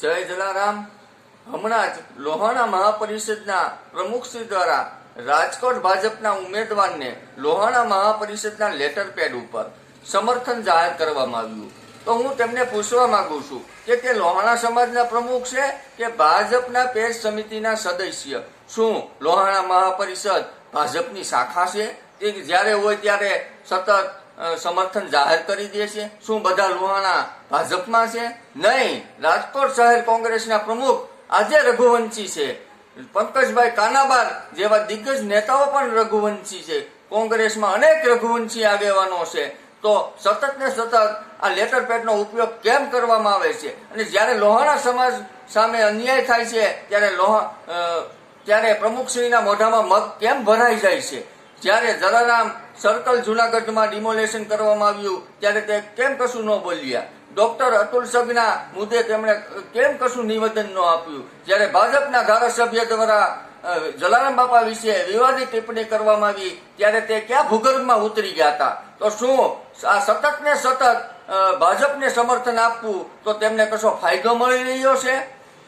જય જલારામ. હમણાં જ લોહાણા મહાપરિષદના પ્રમુખશ્રી દ્વારા રાજકોટ ભાજપના ઉમેદવારને લોહાણા મહાપરિષદના લેટર પેડ ઉપર સમર્થન જાહેર કરવામાં આવ્યું. તો હું તેમને પૂછવા માંગુ છું કે તે લોહાણા સમાજના પ્રમુખ છે કે ભાજપના પેજ સમિતિના સદસ્ય? શું લોહાણા મહાપરિષદ ભાજપની શાખા છે? તે જ્યારે હોય ત્યારે સતત સમર્થન જાહેર કરી દે છે. શું બધા લોહાણા ભાજપમાં છે? નહીં. રાજકોટ શહેર કોંગ્રેસના પ્રમુખ આજે રઘુવંશી છે. પંકજભાઈ કાનાબાર જેવા દિગ્ગજ નેતાઓ પણ રઘુવંશી છે. કોંગ્રેસમાં અનેક રઘુવંશી આગેવાનો છે. તો સતત ને સતત આ લેટર પેડનો ઉપયોગ કેમ કરવામાં આવે છે? અને જ્યારે લોહાણા સમાજ સામે અન્યાય થાય છે, ત્યારે લોહા ત્યારે પ્રમુખશ્રીના મોઢામાં મગ કેમ ભરાઈ જાય છે? જ્યારે જલારામ સર્કલ જુનાગઢમાં ડિમોલેશન કરવામાં આવ્યું, ત્યારે તે કેમ કશું ન બોલ્યા? ડોક્ટર અતુલ સગના મુદ્દે તેમણે કેમ કશું નિવેદન ન આપ્યું? જ્યારે ભાજપના ધારાસભ્ય દ્વારા જલારામ બાપા વિશે વિવાદિત ટિપ્પણી કરવામાં આવી, ત્યારે તે ક્યાં ભૂગર્ભમાં ઉતરી ગયા હતા? તો શું આ સતત ને સતત ભાજપને સમર્થન આપવું, તો તેમને કશો ફાયદો મળી રહ્યો છે?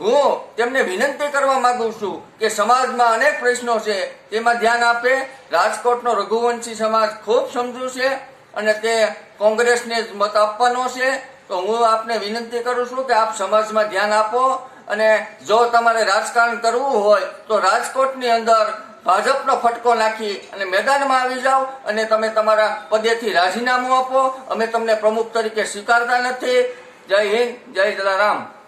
હું તેમને વિનંતી કરવા માંગુ છું કે સમાજમાં અનેક પ્રશ્નો છે, તેમાં ધ્યાન આપે. રાજકોટનો રઘુવંશી સમાજ ખૂબ સમજુ છે અને તે કોંગ્રેસને જ મત આપવાનો છે. તો હું આપને વિનંતી કરું છું કે આપ સમાજમાં ધ્યાન આપો અને જો તમારે રાજકારણ કરવું હોય, તો રાજકોટની અંદર ભાજપનો ફટકો નાખી અને મેદાનમાં આવી જાઓ અને તમે તમારા પદેથી રાજીનામું આપો. અમે તમને પ્રમુખ તરીકે સ્વીકારતા નથી. જય હિન્દ, જય જલારામ.